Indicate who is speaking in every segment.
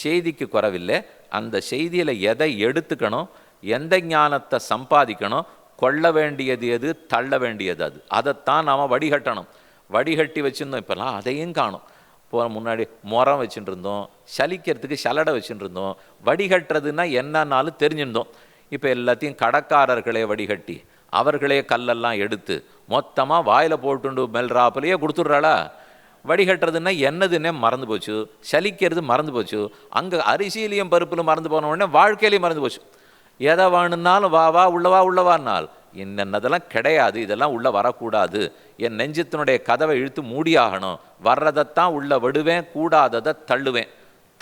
Speaker 1: செய்திக்கு குறவில்லை. அந்த செய்தியில் எதை எடுத்துக்கணும் எந்த ஞானத்தை சம்பாதிக்கணும் கொள்ள வேண்டியது எது தள்ள வேண்டியது அது. அதைத்தான் நாம் வடிகட்டணும். வடிகட்டி வச்சுருந்தோம் இப்போல்லாம் அதையும் காணும். இப்போ முன்னாடி முறம் வச்சுட்டு இருந்தோம் சலிக்கிறதுக்கு சலடை வச்சுட்டு இருந்தோம் வடிகட்டுறதுன்னா என்னன்னாலும் தெரிஞ்சிருந்தோம். இப்போ எல்லாத்தையும் கடக்காரர்களே வடிகட்டி அவர்களே கல்லெல்லாம் எடுத்து மொத்தமாக வாயில் போட்டுண்டு மெல்றாப்புலையே கொடுத்துட்றாளா? வடிகட்டுறதுன்னா என்னதுன்னே மறந்து போச்சு. சலிக்கிறது மறந்து போச்சு. அங்கே அரிசியிலையும் பருப்பிலும் மறந்து போன உடனே வாழ்க்கையிலையும் மறந்து போச்சு. எதை வேணும்னாலும் வா வா உள்ளவா உள்ளவான்னால் என்னென்னதெல்லாம் கிடையாது. இதெல்லாம் உள்ளே வரக்கூடாது. என் நெஞ்சத்தினுடைய கதவை இழுத்து மூடியாகணும். வர்றதைத்தான் உள்ளே விடுவேன். கூடாததை தள்ளுவேன்.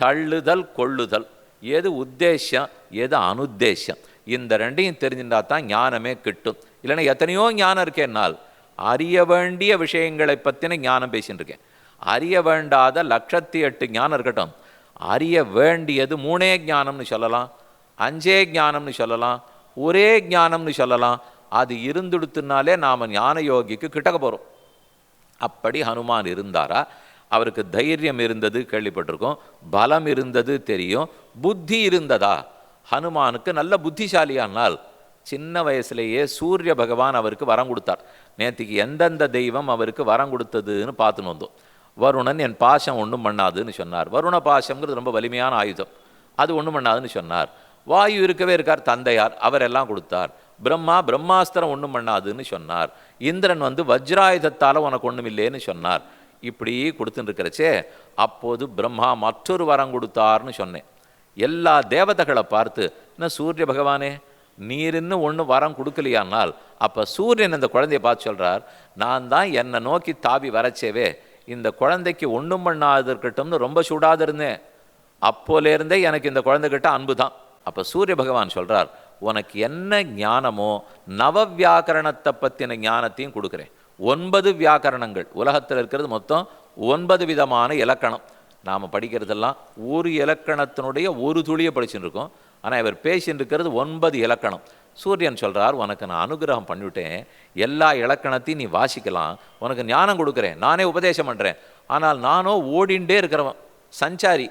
Speaker 1: தள்ளுதல் கொள்ளுதல். எது உத்தேசம் எது அனுத்தேசம். இந்த ரெண்டையும் தெரிஞ்சிருந்தா தான் ஞானமே கிட்டும். இல்லைன்னா எத்தனையோ ஞானம் இருக்கேன்னால் அறிய வேண்டிய விஷயங்களை பற்றின ஞானம் பேசின்னு இருக்கேன். அறிய வேண்டாத லட்சத்தி எட்டு ஞானம் இருக்கட்டும். அறிய வேண்டியது மூணே ஞானம்னு சொல்லலாம் அஞ்சே ஞானம்னு சொல்லலாம் ஒரே ஞானம்னு சொல்லலாம். அது இருந்துடுத்துனாலே நாம் ஞான யோகிக்கு கிட்டக்க போகிறோம் அப்படி ஹனுமான் இருந்தாரா? அவருக்கு தைரியம் இருந்தது கேள்விப்பட்டிருக்கோம் பலம் இருந்தது தெரியும் புத்தி இருந்ததா? ஹனுமானுக்கு நல்ல புத்திசாலியானால் சின்ன வயசுலேயே சூரிய பகவான் அவருக்கு வரம் கொடுத்தார். நேற்றுக்கு எந்தெந்த தெய்வம் அவருக்கு வரம் கொடுத்ததுன்னு பார்த்துன்னு வந்தோம். வருணன் என் பாசம் ஒன்றும் பண்ணாதுன்னு சொன்னார். வருண பாசம்ங்கிறது ரொம்ப வலிமையான ஆயுதம். அது ஒன்றும் பண்ணாதுன்னு சொன்னார். வாயு இருக்கவே இருக்கார் தந்தையார் அவரெல்லாம் கொடுத்தார். பிரம்மா பிரம்மாஸ்திரம் ஒன்றும் பண்ணாதுன்னு சொன்னார். இந்திரன் வந்து வஜ்ராயுதத்தால் உனக்கு ஒன்றும் இல்லைன்னு சொன்னார். இப்படி கொடுத்துட்டு இருக்கிறச்சே அப்போது பிரம்மா மற்றொரு வரம் கொடுத்தார்னு சொன்னேன். எல்லா தேவதைகளை பார்த்து என்ன சூரிய பகவானே நீர் இன்னும் ஒன்று வரம் கொடுக்கலையானால் அப்போ சூரியன் அந்த குழந்தைய பார்த்து சொல்கிறார் நான் தான் என்னை நோக்கி தாவி வரச்சேவே இந்த குழந்தைக்கு ஒன்றும் பண்ணாது இருக்கட்டும்னு ரொம்ப சூடாது இருந்தேன் அப்போலேருந்தே எனக்கு இந்த குழந்தைகிட்ட அன்பு தான் அப்போ சூரிய பகவான் சொல்கிறார் உனக்கு என்ன ஞானமோ நவ வியாக்கரணத்தை பற்றின ஞானத்தையும் கொடுக்குறேன். ஒன்பது வியாக்கரணங்கள். உலகத்தில் இருக்கிறது மொத்தம் ஒன்பது விதமான இலக்கணம். நாம் படிக்கிறதெல்லாம் ஒரு இலக்கணத்தினுடைய ஒரு துளியை படிச்சுட்டு இருக்கோம். ஆனால் இவர் பேசின்னு இருக்கிறது ஒன்பது இலக்கணம். சூரியன் சொல்கிறார் உனக்கு நான் அனுகிரகம் பண்ணிவிட்டேன். எல்லா இலக்கணத்தையும் நீ வாசிக்கலாம். உனக்கு ஞானம் கொடுக்குறேன். நானே உபதேசம் பண்ணுறேன் ஆனால் நானோ ஓடிண்டே இருக்கிறவன் சஞ்சாரி.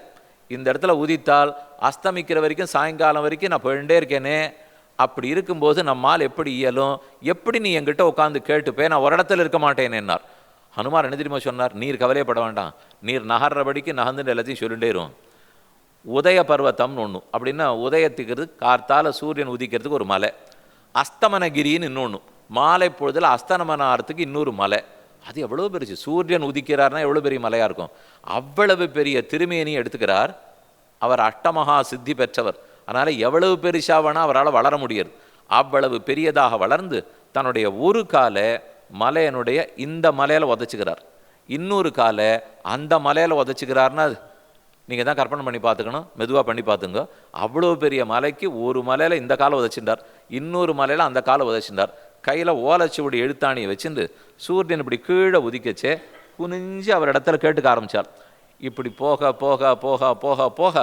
Speaker 1: இந்த இடத்துல உதித்தால் அஸ்தமிக்கிற வரைக்கும் சாயங்காலம் வரைக்கும் நான் போயிட்டே இருக்கேனே. அப்படி இருக்கும்போது நம்மால் எப்படி இயலும்? எப்படி நீ என்கிட்ட உட்காந்து கேட்டுப்பே? நான் ஒரு இடத்துல இருக்க மாட்டேனேன்னார் ஹனுமார் என்ன தெரியுமா சொன்னார்? நீர் கவலையப்பட வேண்டாம். நீர் நகர்றபடிக்கு நகர்ந்துட்டு எல்லாத்தையும் சொல்லிட்டே இருக்கும் உதய பர்வத்தம்னு ஒன்று அப்படின்னா உதயத்துக்கிறது கார்த்தால் சூரியன் உதிக்கிறதுக்கு ஒரு மலை. அஸ்தமனகிரின்னு இன்னொன்று மாலை பொழுதில் அஸ்தமனாரத்துக்கு இன்னொரு மலை. அது எவ்வளோ பெருசு. சூரியன் உதிக்கிறார்னா எவ்வளோ பெரிய மலையாக இருக்கும். அவ்வளவு பெரிய திருமேனி எடுத்துக்கிறார். அவர் அஷ்டமகா சித்தி பெற்றவர். அதனால் எவ்வளவு பெருசாக வேணால் அவரால் வளர முடியாது. அவ்வளவு பெரியதாக வளர்ந்து தன்னுடைய ஒரு காலை மலையனுடைய இந்த மலையில் உதச்சிக்கிறார். இன்னொரு காலை அந்த மலையில் உதச்சிக்கிறார்னா நீங்கள் தான் கற்பனை பண்ணி பார்த்துக்கணும் மெதுவாக பண்ணி பார்த்துங்க. அவ்வளோ பெரிய மலைக்கு ஒரு மலையில் இந்த காலை உதச்சிருந்தார். இன்னொரு மலையில் அந்த காலை உதச்சிருந்தார். கையில் ஓலைச்சுவடி எழுத்தாணியை வச்சுட்டு சூரியன் இப்படி கீழே உதிக்கச்சே குனிஞ்சு அவர் இடத்துல கேட்டுக்க ஆரம்பித்தார் இப்படி போக போக போக போக போக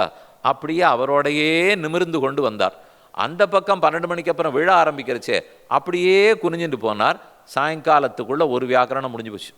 Speaker 1: அப்படியே அவரோடையே நிமிர்ந்து கொண்டு வந்தார். அந்த பக்கம் பன்னெண்டு மணிக்கு அப்புறம் விழ ஆரம்பிக்கிறச்சே அப்படியே குனிஞ்சுட்டு போனார். சாயங்காலத்துக்குள்ளே ஒரு வியாக்கரணம் முடிஞ்சு போச்சு.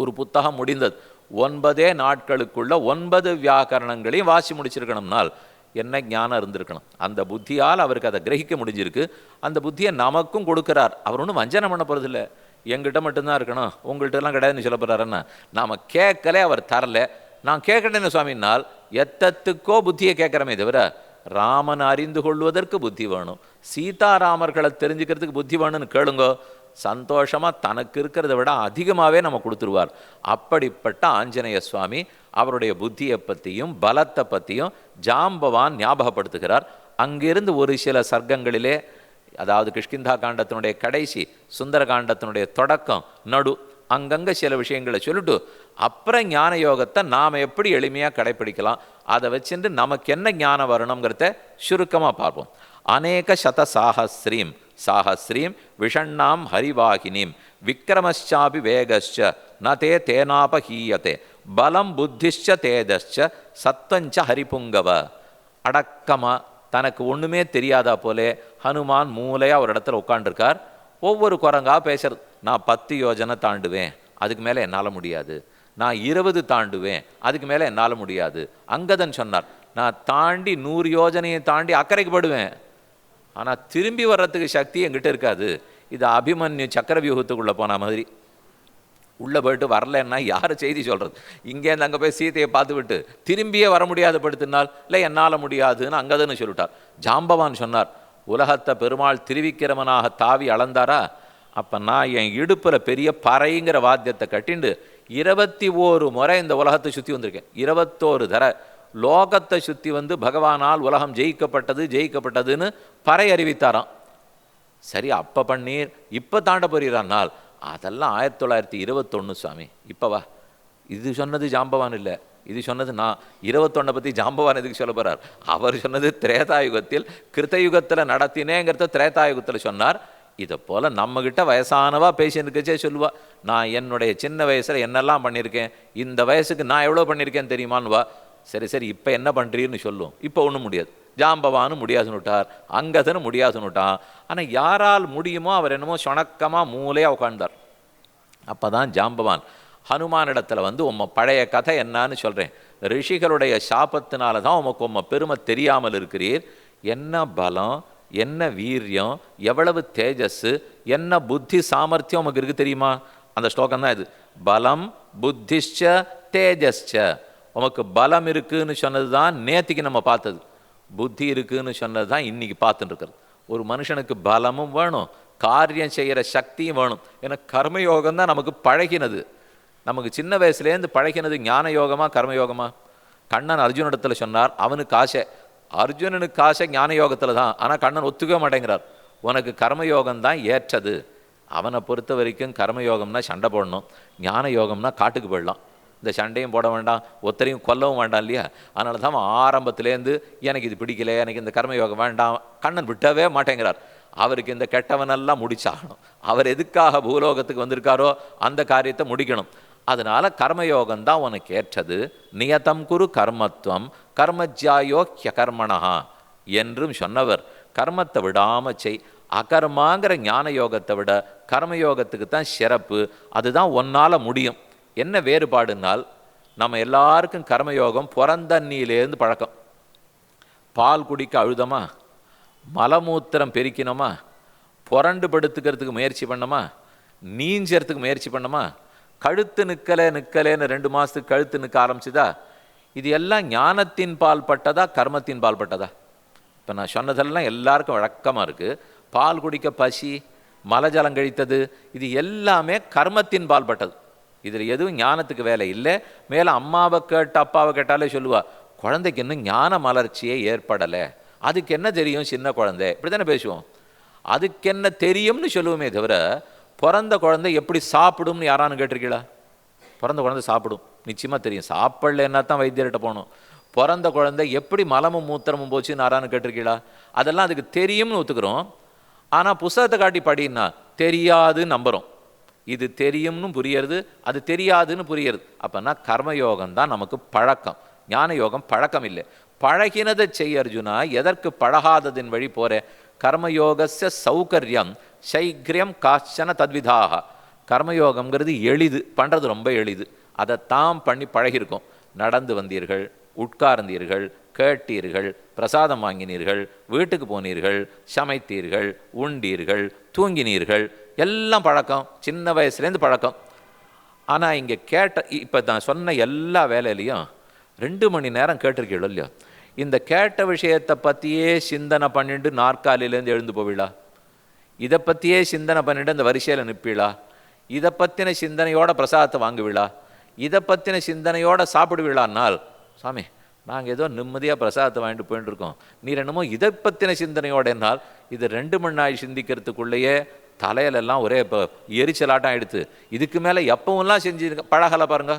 Speaker 1: ஒரு புத்தகம் முடிந்தது. ஒன்பதே நாட்களுக்குள்ள ஒன்பது வியாக்கரணங்களையும் வாசி முடிச்சிருக்கணும்னால் என்ன ஞானம் இருந்திருக்கணும்? அந்த புத்தியால் அவருக்கு அதை கிரகிக்க முடிஞ்சிருக்கு. அந்த புத்தியை நமக்கும் கொடுக்குறார். அவர் ஒன்றும் வஞ்சனம் பண்ண போகிறதில்ல எங்கிட்ட மட்டும்தான் இருக்கணும். உங்கள்கிட்டலாம் கிடையாதுன்னு சொல்ல போகிறாருன்னா நாம் கேட்கலே அவர் தரல. நான் கேட்கட்டேன்னு சுவாமினால் எத்தத்துக்கோ புத்தியை கேட்குறமே தவிர ராமன் அறிந்து கொள்வதற்கு புத்தி வேணும். சீதாராமர்களை தெரிஞ்சுக்கிறதுக்கு புத்தி வேணும்னு கேளுங்கோ. சந்தோஷமாக தனக்கு இருக்கிறத விட அதிகமாகவே நம்ம கொடுத்துருவார். அப்படிப்பட்ட ஆஞ்சநேய சுவாமி அவருடைய புத்தியை பற்றியும் பலத்தை பற்றியும் ஜாம்பவான் ஞாபகப்படுத்துகிறார். அங்கிருந்து ஒரு சில சர்க்கங்களிலே அதாவது கிஷ்கிந்தா காண்டத்தினுடைய கடைசி சுந்தர காண்டத்தினுடைய தொடக்கம் நடு அங்கங்கே சில விஷயங்களை சொல்லிட்டு அப்புறம் ஞான யோகத்தை நாம் எப்படி எளிமையாக கடைப்பிடிக்கலாம்? அதை வச்சுட்டு நமக்கு என்ன ஞானம் வரணுங்கிறத சுருக்கமாக பார்ப்போம். அநேக சத சாகஸ்ரீம் சாஹசிரீம் விஷண்ணாம் ஹரிவாகினீம். விக்ரமஷாபி வேகச்ச ந தே தேனாபஹீயத்தே பலம் புத்திஷ்ச தேஜஸ்ச சத்தஞ்ச ஹரிபுங்கவ. அடக்கமாக தனக்கு ஒன்றுமே தெரியாதா போலே ஹனுமான் மூலையாக ஒரு இடத்துல உட்காண்டிருக்கார் ஒவ்வொரு குரங்காக பேசுறது நான் பத்து யோஜனை தாண்டுவேன் அதுக்கு மேலே என்னால் முடியாது. நான் இருபது தாண்டுவேன் அதுக்கு மேலே என்னால் முடியாது. அங்கதன் சொன்னார் நான் தாண்டி நூறு யோஜனையை தாண்டி அக்கறைக்குப்படுவேன் ஆனால் திரும்பி வர்றதுக்கு சக்தி என்கிட்ட இருக்காது. இது அபிமன்யு சக்கர வியூகத்துக்குள்ளே போன மாதிரி. உள்ளே போயிட்டு வரலன்னா யார் செய்தி சொல்கிறது இங்கேருந்து அங்கே போய் சீதையை பார்த்து விட்டு திரும்பியே வர முடியாது படுத்தினால் இல்லை என்னால் முடியாதுன்னு அங்கதுன்னு சொல்லிட்டார். ஜாம்பவான் சொன்னார் உலகத்தை பெருமாள் திருவிக்கிரமனாக தாவி அளந்தாரா? அப்போ நான் என் இடுப்பில் பெரிய பறைங்கிற வாத்தியத்தை கட்டிண்டு இருபத்தி ஓரு முறை இந்த உலகத்தை சுற்றி வந்திருக்கேன். இருபத்தோரு தர லோகத்தை சுற்றி வந்து பகவானால் உலகம் ஜெயிக்கப்பட்டது ஜெயிக்கப்பட்டதுன்னு பறை அறிவித்தாராம். சரி அப்போ பண்ணீர் இப்போ தாண்ட போறீரானால் அதெல்லாம் ஆயிரத்தி தொள்ளாயிரத்தி இருபத்தொன்று சுவாமி இப்போவா இது சொன்னது ஜாம்பவான் இல்லை இது சொன்னது நான். இருபத்தொன்னை பற்றி ஜாம்பவான் எதுக்கு சொல்ல போகிறார் அவர் சொன்னது திரேதாயுகத்தில் கிருத்தயுகத்தில் நடத்தினேங்கிறத திரேதாயுகத்தில் சொன்னார். இதை போல் நம்மக்கிட்ட வயசானவா பேசியிருக்கச்சே சொல்லுவா. நான் என்னுடைய சின்ன வயசில் என்னெல்லாம் பண்ணியிருக்கேன் இந்த வயசுக்கு நான் எவ்வளோ பண்ணியிருக்கேன் தெரியுமான்னு வா. சரி சரி இப்போ என்ன பண்ணுறீன்னு சொல்லும். இப்போ ஒன்றும் முடியாது. ஜாம்பவானும் முடியாதுன்னு விட்டார். அங்கதனு முடியாதுன்னு விட்டான். ஆனால் யாரால் முடியுமோ அவர் என்னமோ சொணக்கமாக மூலையாக உட்கார்ந்தார் அப்போ தான் ஜாம்பவான் ஹனுமானிடத்தில் வந்து உம்ம பழைய கதை என்னன்னு சொல்கிறேன் ரிஷிகளுடைய சாபத்தினால தான் உமக்கு உம்ம பெருமை தெரியாமல் இருக்கிறீர். என்ன பலம் என்ன வீரியம் எவ்வளவு தேஜஸ் என்ன புத்தி சாமர்த்தியம் உமக்கு இருக்குது தெரியுமா? அந்த ஸ்லோகம் தான் இது. பலம் புத்திஷ்ச தேஜஸ்ச. உமக்கு பலம் இருக்குதுன்னு சொன்னது தான் நேத்திக்கு நம்ம பார்த்தது. புத்தி இருக்குன்னு சொன்னது தான் இன்றைக்கி பார்த்துட்டு இருக்கிறது ஒரு மனுஷனுக்கு பலமும் வேணும் காரியம் செய்கிற சக்தியும் வேணும். ஏன்னா கர்மயோகம் தான் நமக்கு பழகினது. நமக்கு சின்ன வயசுலேருந்து பழகினது ஞான யோகமா கர்மயோகமா? கண்ணன் அர்ஜுனிடத்தில் சொன்னார் அவனுக்கு ஆசை. அர்ஜுனனுக்கு ஆசை ஞான யோகத்தில் தான். ஆனால் கண்ணன் ஒத்துக்க மாட்டேங்கிறார். உனக்கு கர்மயோகம் தான் ஏற்றது. அவனை பொறுத்த வரைக்கும் கர்மயோகம்னா சண்டை போடணும். ஞான யோகம்னா காட்டுக்கு போயிடலாம். இந்த சண்டையும் போட வேண்டாம் ஒத்தரையும் கொல்லவும் வேண்டாம் இல்லையா? அதனால தான் ஆரம்பத்துலேருந்து எனக்கு இது பிடிக்கல எனக்கு இந்த கர்மயோகம் வேண்டாம் கண்ணன் விட்டவே மாட்டேங்கிறார். அவருக்கு இந்த கெட்டவனெல்லாம் முடிச்சாகணும். அவர் எதுக்காக பூலோகத்துக்கு வந்திருக்காரோ அந்த காரியத்தை முடிக்கணும். அதனால் கர்மயோகம் தான் உனக்கு ஏற்றது. நியதம் குரு கர்மத்துவம் கர்மஜாயோ ஹ்யகர்மணா என்றும் சொன்னவர். கர்மத்தை விடாம செய். அகர்மாங்கிற ஞான யோகத்தை விட கர்மயோகத்துக்கு தான் சிறப்பு. அதுதான் ஒன்னால் முடியும். என்ன வேறுபாடுனால் நம்ம எல்லாருக்கும் கர்மயோகம் பிறந்தண்ணியிலேருந்து பழக்கம். பால் குடிக்க அழுதமா? மலமூத்திரம் பெருக்கினோமா? புரண்டு படுத்துக்கிறதுக்கு முயற்சி பண்ணோமா? நீஞ்சறதுக்கு முயற்சி பண்ணோமா? கழுத்து நிற்கலை நிற்கலேன்னு ரெண்டு மாதத்துக்கு கழுத்து நிற்க ஆரம்பிச்சுதா? இது எல்லாம் ஞானத்தின் பால் பட்டதா கர்மத்தின் பால் பட்டதா? இப்போ நான் சொன்னதெல்லாம் எல்லாருக்கும் வழக்கமாக இருக்குது பால் குடிக்க பசி மலஜலம் கழித்தது இது எல்லாமே கர்மத்தின் பால் பட்டது. இதில் எதுவும் ஞானத்துக்கு வேலை இல்லை. மேலே அம்மாவை கேட்டு அப்பாவை கேட்டாலே சொல்லுவா குழந்தைக்கு இன்னும் ஞான மலர்ச்சியே ஏற்படலை. அதுக்கு என்ன தெரியும் சின்ன குழந்தை? இப்படி தானே பேசுவோம். அதுக்கு என்ன தெரியும்னு சொல்லுவோமே தவிர பிறந்த குழந்தை எப்படி சாப்பிடும்னு யாரானு கேட்டிருக்கீங்களா பிறந்த குழந்தை சாப்பிடும். நிச்சயமாக தெரியும். சாப்பிடலன்னா தான் வைத்தியர்கிட்ட போகணும்? பிறந்த குழந்தை எப்படி மலமும் மூத்திரமும் போச்சுன்னு யாரானு கேட்டிருக்கீங்களா அதெல்லாம் அதுக்கு தெரியும்னு ஒத்துக்கிறோம். ஆனால் புஸ்தகத்தை காட்டி படின்னா தெரியாதுன்னு நம்புகிறோம் இது தெரியும்னு புரியறது அது தெரியாதுன்னு புரியறது. அப்போனா கர்மயோகம் தான் நமக்கு பழக்கம். ஞான யோகம் பழக்கம் இல்லை பழகினதை செய் அர்ஜுனா எதற்கு பழகாததின் வழி போற? கர்மயோகஸ்ய சௌகரியம் சைக்கிரியம் காச்சன தத்விதாக கர்மயோகம்ங்கிறது எளிது பண்ணுறது ரொம்ப எளிது. அதை தான் பண்ணி பழகியிருக்கோம். நடந்து வந்தீர்கள் உட்கார்ந்தீர்கள் கேட்டீர்கள் பிரசாதம் வாங்கினீர்கள் வீட்டுக்கு போனீர்கள் சமைத்தீர்கள் உண்டீர்கள் தூங்கினீர்கள் எல்லாம் பழக்கம் சின்ன வயசுலேருந்து பழக்கம். ஆனால் இங்கே கேட்ட இப்போ நான் சொன்ன எல்லா வேலையிலையும் ரெண்டு மணி நேரம் கேட்டிருக்கீங்களோ இல்லையோ? இந்த கேட்ட விஷயத்தை பற்றியே சிந்தனை பண்ணிட்டு நாற்காலியிலேருந்து எழுந்து போவிழா இதை பற்றியே சிந்தனை பண்ணிட்டு அந்த வரிசையில் நிற்பீளா? இதை பற்றின சிந்தனையோட பிரசாதத்தை வாங்குவீளா? இதை பற்றின சிந்தனையோட சாப்பிடுவீளானால் சாமி நாங்கள் ஏதோ நிம்மதியாக பிரசாதத்தை வாங்கிட்டு போயிட்டுருக்கோம் நீர் என்னமோ இதை பற்றின சிந்தனையோட என்னால் இது ரெண்டு மணி நாள் சிந்திக்கிறதுக்குள்ளேயே தலையிலெல்லாம் ஒரே இப்போ எரிச்சலாட்டம் ஆயிடுத்து. இதுக்கு மேலே எப்பவும்லாம் செஞ்சு பழகலை பாருங்க.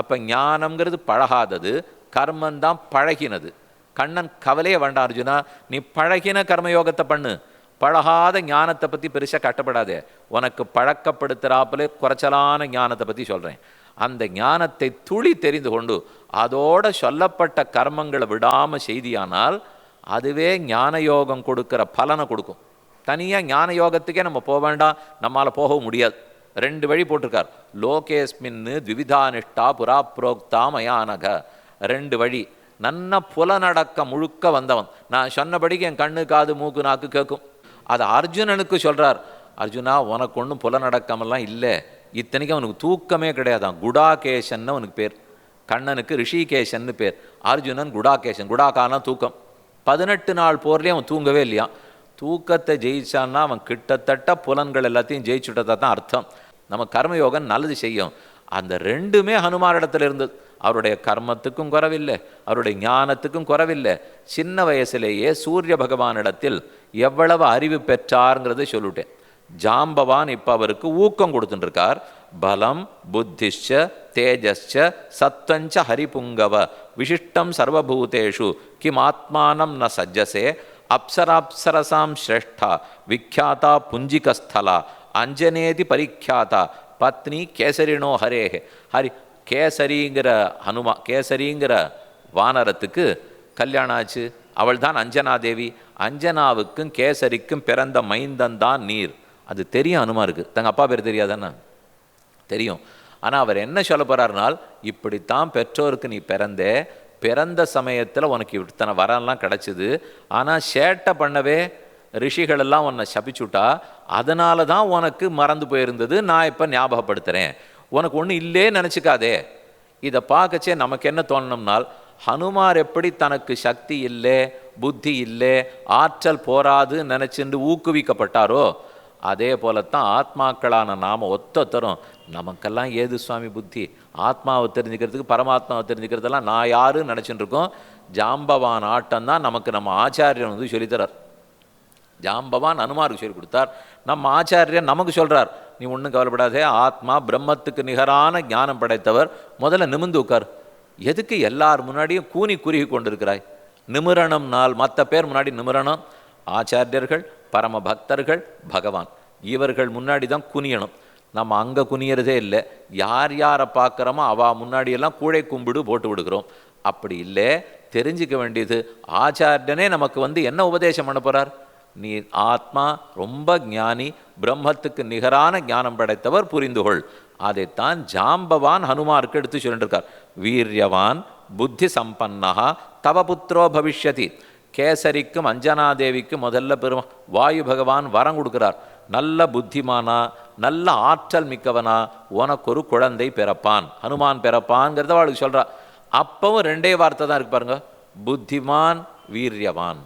Speaker 1: அப்போ ஞானம்ங்கிறது பழகாதது கர்மந்தான் பழகினது. கண்ணன் கவலையே வேண்டாம் அர்ஜுனா நீ பழகின கர்மயோகத்தை பண்ணு. பழகாத ஞானத்தை பற்றி பெருசாக கட்டப்படாதே. உனக்கு பழக்கப்படுத்துகிறாப்புல குறைச்சலான ஞானத்தை பற்றி சொல்கிறேன் அந்த ஞானத்தை துளி தெரிந்து கொண்டு அதோட சொல்லப்பட்ட கர்மங்களை விடாமல் செய்தியானால் அதுவே ஞான யோகம் கொடுக்குற பலனை கொடுக்கும். தனியாக ஞான யோகத்துக்கே நம்ம போக வேண்டாம். நம்மளால் போகவும் முடியாது. ரெண்டு வழி போட்டிருக்கார். லோகேஸ்மின்னு த்விவிதானிஷ்டா புரா புரோக்தா மயானக. ரெண்டு வழி. நன்ன புலநடக்கம் முழுக்க வந்தவன். நான் சொன்னபடிக்கு என் கண்ணு காது மூக்கு நாக்கு கேட்கும் அது அர்ஜுனனுக்கு சொல்கிறார் அர்ஜுனா உனக்கு ஒன்றும் புலநடக்கமெல்லாம் இல்லை. இத்தனைக்கும் அவனுக்கு தூக்கமே கிடையாதான் குடாகேஷன்னு அவனுக்கு பேர். கண்ணனுக்கு ரிஷிகேஷன்னு பேர். அர்ஜுனன் குடாகேஷன் குடாகானா தூக்கம். பதினெட்டு நாள் போர்லேயே அவன் தூங்கவே இல்லையா தூக்கத்தை ஜெயிச்சான்னா அவன் கிட்டத்தட்ட புலன்கள் எல்லாத்தையும் ஜெயிச்சுட்டதா தான் அர்த்தம். நம்ம கர்மயோகம் நல்லது செய்யும். அந்த ரெண்டுமே ஹனுமானிடத்தில் இருந்தது. அவருடைய கர்மத்துக்கும் குறவில்லை. அவருடைய ஞானத்துக்கும் குறவில்லை. சின்ன வயசுலேயே சூரிய பகவானிடத்தில் எவ்வளவு அறிவு பெற்றாருங்கிறதை சொல்லிட்டேன் ஜாம்பவான் இப்போ அவருக்கு ஊக்கம் கொடுத்துட்டுருக்கார் பலம் புத்திஷ்ச தேஜஸ்ச சத்வஞ்ச ஹரிபுங்கவ விசிஷ்டம் சர்வபூதேஷு கிம் ஆத்மானம் ந சஜ்ஜசே அப்சராப்சரசாம் ஸ்ரேஷ்டா விக்யாதா புஞ்சிகஸ்தலா அஞ்சனேதி பரிக்யாதா பத்னி கேசரினோ ஹரேஹே. ஹரி கேசரிங்கிற ஹனுமா கேசரிங்கிற வானரத்துக்கு கல்யாணம் ஆச்சு. அவள் தான் அஞ்சனா தேவி அஞ்சனாவுக்கும் கேசரிக்கும் பிறந்த மைந்தன் தான் நீர். அது தெரியும் அனுமாருக்கு. தங்க அப்பா பேர் தெரியாதானே? தெரியும். ஆனால் அவர் என்ன சொல்ல போகிறாருனால் இப்படித்தான் பெற்றோருக்கு நீ பிறந்தே பிறந்த சமயத்தில் உனக்கு இத்தனை வரம்லாம் கிடச்சிது. ஆனால் சேட்டை பண்ணவே ரிஷிகள் எல்லாம் உன்னை சபிச்சுட்டா அதனால தான் உனக்கு மறந்து போயிருந்தது. நான் இப்போ ஞாபகப்படுத்துகிறேன் உனக்கு ஒன்றும் இல்லே நினச்சிக்காதே. இதை பார்க்கச்சே நமக்கு என்ன தோணணும்னால் ஹனுமார் எப்படி தனக்கு சக்தி இல்லை புத்தி இல்லை ஆற்றல் போராது நினச்சிண்டு ஊக்குவிக்கப்பட்டாரோ அதே போலத்தான் ஆத்மாக்களான நாம தரும் நமக்கெல்லாம் ஏது சுவாமி புத்தி? ஆத்மாவை தெரிஞ்சுக்கிறதுக்கு பரமாத்மாவை தெரிஞ்சுக்கிறதெல்லாம் நான் யாருன்னு நினச்சிட்டு இருக்கோம் ஜாம்பவான் ஆட்டம் தான் நமக்கு நம்ம ஆச்சாரியன் வந்து சொல்லித்தரார். ஜாம்பவான் அனுமாருக்கு சொல்லி கொடுத்தார். நம்ம ஆச்சாரியன் நமக்கு சொல்கிறார் நீ ஒன்றும் கவலைப்படாதே ஆத்மா பிரம்மத்துக்கு நிகரான ஞானம் படைத்தவர். முதல்ல நிமிந்து உட்கார். எதுக்கு எல்லார் முன்னாடியும் கூனி குறுகி கொண்டிருக்கிறாய்? நிமிரணம் நாள் மற்ற பேர் முன்னாடி நிமிரணம். ஆச்சாரியர்கள் பரம பக்தர்கள் பகவான். இவர்கள் முன்னாடி தான் குனியணும். நம்ம அங்கே குனியறதே இல்லை. யார் யாரை பார்க்குறோமோ அவா முன்னாடியெல்லாம் கூழை கும்பிடு போட்டு விடுகிறோம். அப்படி இல்லை. தெரிஞ்சுக்க வேண்டியது ஆச்சாரியனே நமக்கு வந்து என்ன உபதேசம் பண்ண நீ ஆத்மா ரொம்ப ஞானி பிரம்மத்துக்கு நிகரான ஞானம் படைத்தவர் புரிந்துகொள். அதைத்தான் ஜாம்பவான் ஹனுமாருக்கு எடுத்து சொல்லிட்டு இருக்கார் வீரியவான் புத்தி சம்பன்னா தவ புத்திரோ பவிஷ்யதி. கேசரிக்கும் அஞ்சனாதேவிக்கும் முதல்ல பெரும் வாயு பகவான் வரம் கொடுக்குறார். நல்ல புத்திமானா நல்ல ஆற்றல் மிக்கவனா உனக்கு ஒரு குழந்தை பிறப்பான். ஹனுமான் பிறப்பான்ங்கிறத அவளுக்கு சொல்கிறா அப்பவும் ரெண்டே வார்த்தை தான் இருக்கு பாருங்க. புத்திமான் வீரியவான்.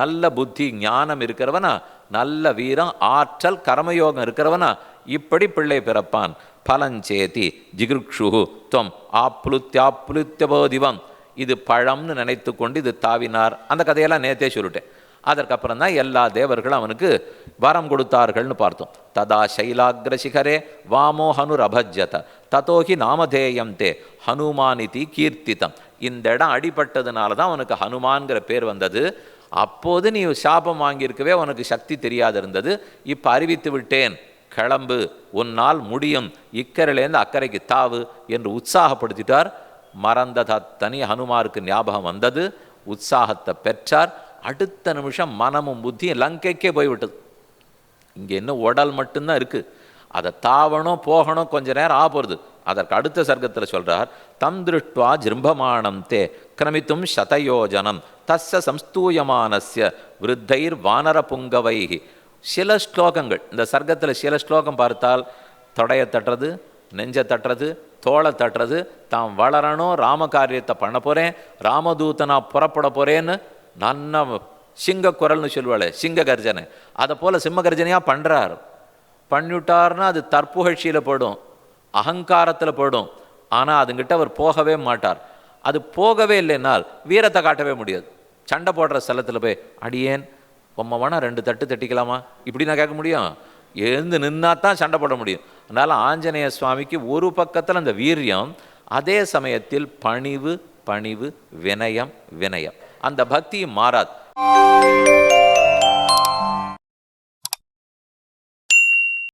Speaker 1: நல்ல புத்தி ஞானம் இருக்கிறவனா நல்ல வீரம் ஆற்றல் கர்மயோகம் இருக்கிறவனா இப்படி பிள்ளை பிறப்பான். பலஞ்சேதி ஜிகிருக்ஷு துவம் ஆப்ளுத்தியாப்ளுத்தியபோதிவம் இது பழம்னு நினைத்து கொண்டு இது தாவினார். அந்த கதையெல்லாம் நேத்தே சொல்லிட்டேன். அதற்கப்புறம் தான் எல்லா தேவர்களும் அவனுக்கு வரம் கொடுத்தார்கள்னு பார்த்தோம். ததா சைலாகிர சிகரே வாமோ ஹனுர் அபஜ்யத ததோஹி நாமதேயம் தே. ஹனுமானிதி கீர்த்திதம். இந்த இடம் அடிபட்டதுனால தான் அவனுக்கு ஹனுமான்கிற பேர் வந்தது. அப்போது நீ சாபம் வாங்கியிருக்கவே உனக்கு சக்தி தெரியாது இருந்தது இப்போ அறிவித்து விட்டேன். கிளம்பு. உன்னால் முடியும். இக்கரையிலேருந்து அக்கறைக்கு தாவு என்று உற்சாகப்படுத்திட்டார். மறந்தத தனி ஹனுமாருக்கு ஞாபகம் வந்தது உற்சாகத்தை பெற்றார். அடுத்த நிமிஷம் மனமும் புத்தியும் லங்கைக்கே போய்விட்டது. இங்கே இன்னும் உடல் மட்டும்தான் இருக்குது அதை தாவணும் போகணும் கொஞ்ச நேரம் ஆ போகிறது அதற்கு அடுத்த சர்க்கத்தில் சொல்கிறார் தம் திருஷ்டுவா ஜிரும்பமானம் தே கிரமித்தும் சதயோஜனம் தஸ்ஸ சம்ஸ்தூயமானஸ்ய விருத்தைர் வானர புங்கவைகி சில ஸ்லோகங்கள் இந்த சர்க்கத்தில் சில ஸ்லோகம் பார்த்தால் தொடைய தட்டுறது நெஞ்சை தட்டுறது தோளை தட்டுறது தான் வளரணும் ராம காரியத்தை பண்ண போகிறேன் ராமதூத்தனா புறப்பட போகிறேன்னு நன்ன சிங்க குரல்னு சொல்லுவாளே சிங்க கர்ஜனை அதை போல் சிம்ம கர்ஜனையாக பண்ணுறார் பண்ணிவிட்டார்னா அது தற்புகழ்ச்சியில் போடும் அகங்காரத்தில் போடும். ஆனால் அதுங்கிட்ட அவர் போகவே மாட்டார். அது போகவே இல்லைன்னால் வீரத்தை காட்டவே முடியாது. சண்டை போடுற ஸ்தலத்தில் போய் அடியேன் பொம்மை வேணா ரெண்டு தட்டு தட்டிக்கலாமா? இப்படி நான் கேட்க முடியும்? எழுந்து நின்னா தான் சண்டை போட முடியும். அதனால் ஆஞ்சநேய சுவாமிக்கு ஒரு பக்கத்தில் அந்த வீரியம் அதே சமயத்தில் பணிவு பணிவு வினயம் வினயம். அந்த பக்தியும் மாறாது.